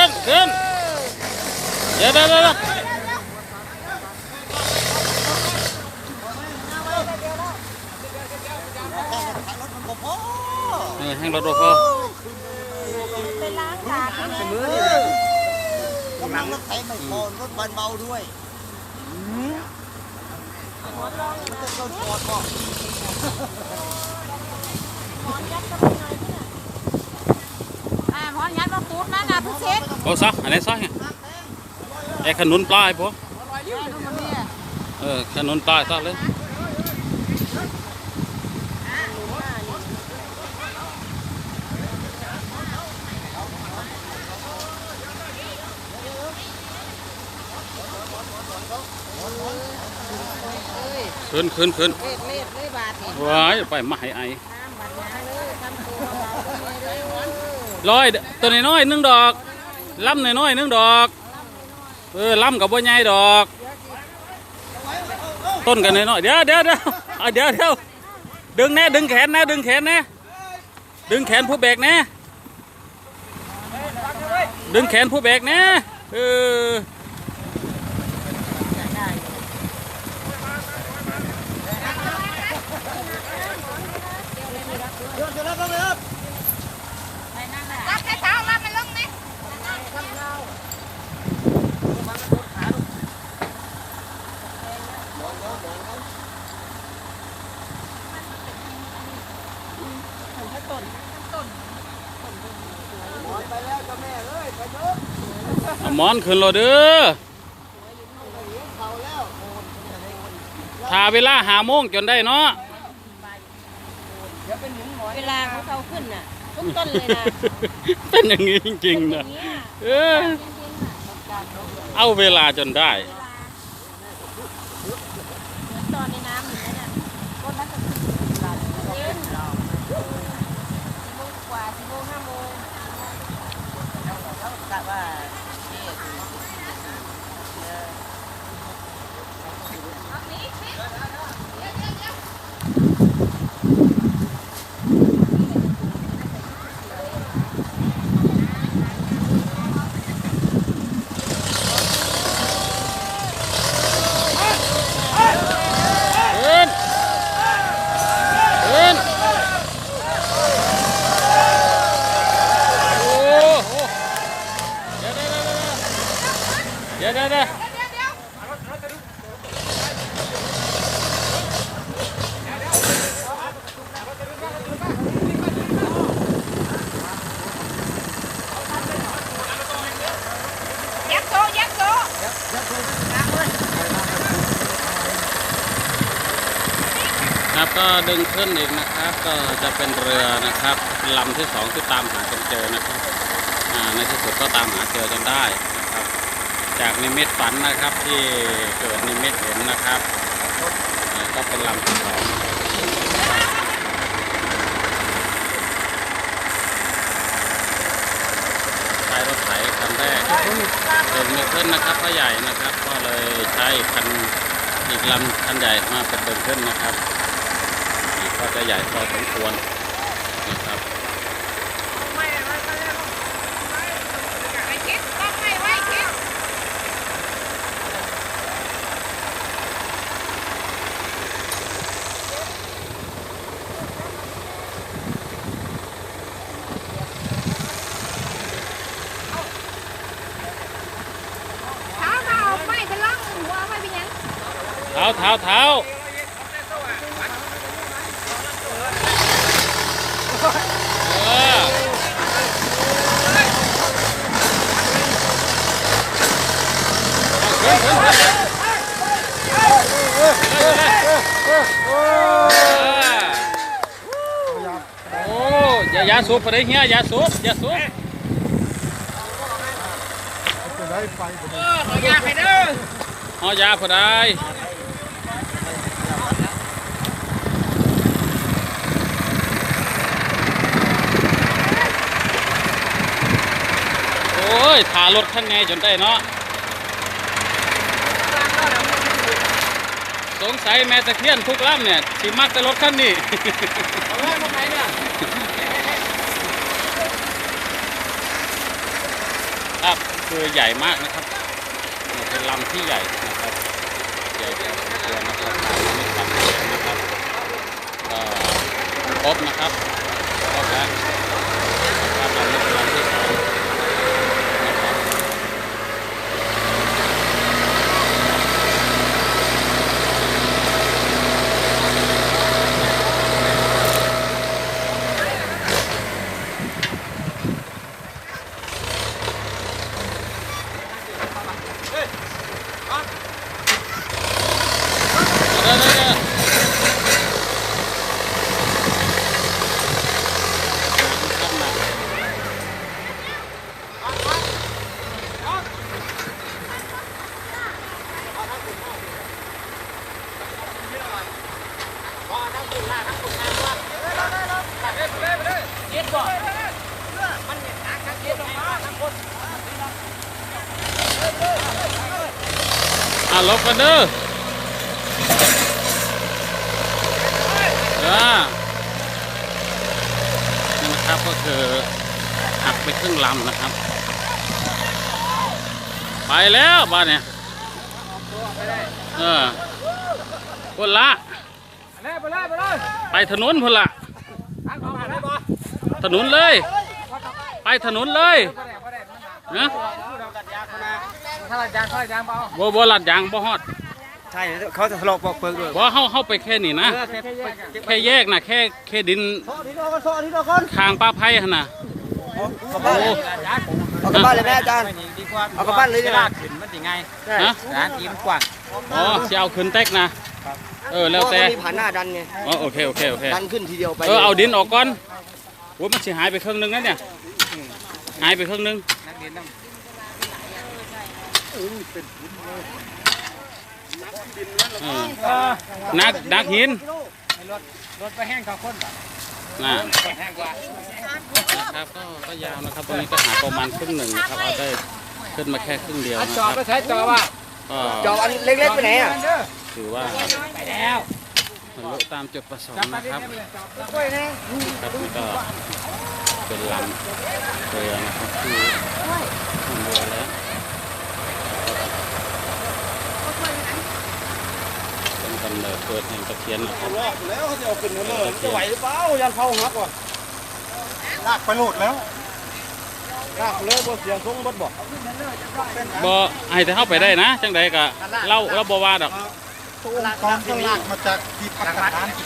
ขึ้นขึ้นเดี๋ยวเดี๋ยวเดี๋ยวเออแห้งรถรถพอไปล้างตาที่นี่มือนี่เลยกำลังรถไถไม่พอรถบานเบาด้วยมันจะโดนปอดบ อกอ่าหมอนยัดมาปูดมาหน้าผู้เช็คโอ้ซะอันนี้ซะไงไอ้ขนุนปลายพอเออขนุนปลายซะเลยขึ้นขึ้นขึ้นเล็ดเล็ดเลยบาทนี่ว้ายไปมาให้ไอ น้ำบาดยาเลยทำตัวเบาๆเลยเลย ร้อยตัวน้อยๆหนึ่งดอกล่ำน้อยๆหนึ่งดอกเออล่ำกับบ่ใหญ่ดอก ต้นกันน้อยๆเดี๋ยวเดี๋ยวเดี๋ยวเอาเดี๋ยวเดี๋ยวดึงแน่ดึงแขนแน่ดึงแขนแน่ดึงแขนผู้แบกแน่ดึงแขนผู้แบกแน่เออ เดี๋ยวจะรับแล้วครับ รับแค่เท้ารับมันลงนี่ ไปแล้วเจ้าแม่เอ้ยไปเถอะ เอาหมอนขึ้นรถเด้อเขาแล้วถ้าเวลาหาโมงจนได้เนาะเวลาเขาเขาขึ้นน่ะทุกต้นเลยนะเป็นอย่างนี้จริงๆนะเออเอาเวลาจนได้เหมือนตอนในน้ำอย่างนั้นน่ะต้นนั้นจะขึ้นเย็นสี่โมงกว่าสี่โมงห้าโมง กะว่า ขึ้นขึ้นโอ้โหเดี๋ยวเดี๋ยวเดี๋ยวเดี๋ยวเดี๋ยวเดี๋ยว ยักโซยักโซ ครับ ก็ดึงขึ้นอีกนะครับ ก็จะเป็นเรือนะครับลำที่สองที่ตามหาจนเจอนะครับในที่สุดก็ตามหาเจอจนได้นะครับ จากนิมิตฝันนะครับที่เกิดนิมิตเห็นนะครับก็เป็นลำที่สองใช้รถไถคันแรกเดินไม่ขึ้นนะครับพ่อใหญ่นะครับ ก็เลยใช้คันอีกลำคันใหญ่มาเป็นเดินขึ้นนะครับ ก็จะใหญ่พอสมควรนะครับไม่คิดต้องไม่ไว้คิดเท้าเท้าไม่เป็นล่องหัวไม่เป็นหยังเท้าเท้าเท้าเออเอาขึ้นขึ้นขึ้นโอ้ยายา สูบไปได้เฮียยาสูบยาสูบจะได้ไปเอายาไปเด้อเอายาพอได้โอ้ยถ่ารถข้างในจนได้เนาะสงสัยแม่ตะเคียนทุกล่ำเนี่ยสิมักแต่รถคันนี้เอาไว้ตรงไหนเนี่ย ครับคือใหญ่มากนะครับเป็นลำที่ใหญ่นะครับใหญ่พอสมควรนะครับตามนี้ครับนะครับก็ครบนะครับครบแล้วนะครับอันนี้เป็นลำที่สองนะครับ ได้ได้ได้ อะลบกันเด้ออ่านี่นะครับก็คือหักไปครึ่งลำนะครับ ไปแล้วบ้านเนี่ยเออพุ่นละไปเลยไปเลยไปเลยไปถนนพุ่นละ ทางเข้ามาได้บ่ ถนนเลย ไปถนนเลยบ่ได้บ่ได้มันหนักนะเราตัดยางเข้ามาถ้าตัดยางถ้าตัดยางเบาบ่บ่ลัดยางบ่ฮอดใช่เขาจะทะเลาะปอกเปลือกด้วยบ่เฮาเฮาไปแค่นี้นะเออแค่แยกแค่แยกนะแค่แค่ดินโซ่ที่เรากันโซ่ที่เรากันทางป้าไผ่หั่นน่ะกลับบ้านโอ้เอากลับบ้านเลยแม่อาจารย์ดีกว่าเอากลับบ้านเลยดีกว่าลากขึ้นมันสิไงฮะร้านทีมกว้างอ๋อสิเอาขึ้นเต็กนะเออแล้วแต่มีผ่านหน้าดันไงอ๋อโอเคโอเคโอเคดันขึ้นทีเดียวไปเออเอาดินออกก่อนโอ้ยมันสิหายไปครึ่งหนึงนะเนี่ยหายไปครึ่งหนึงนักเรียนต้องเออนักนักหินรถรถไปแห้งเขาคนแบบนะแห้งกว่านะครับก็ก็ยาวนะครับตรงนี้ก็หาประมาณครึ่งหนึ่งนะครับเอาได้ขึ้นมาแค่ครึ่งเดียวอันะนคจอรัดบไปใช้จอว่าก็จอบอันเล็กๆไปไหนอะถือว่าไปแล้ว บรรลุตามจุดประสงจับค์มนะครับเนี่ยจอดกล้วยนะครับนี่ก็เป็นลำเรือนะครับที่ทำเรือแล้วเป็นกำเนิดเกิดแห่งตะเคียนนะครับรอบแล้วเขาจะเอาขึ้นมาเลยจะไหวหรือเปล่ายันเผาหักว่ะลากไปโหลดแล้วลากเลยบ่เสียงทรงบ่บ่บ่ให้แต่เข้าไปได้นะจังใดก็เล่าเราบ่ว่าดอก ตอนที่ลากมาจากที่ปักฐานสิ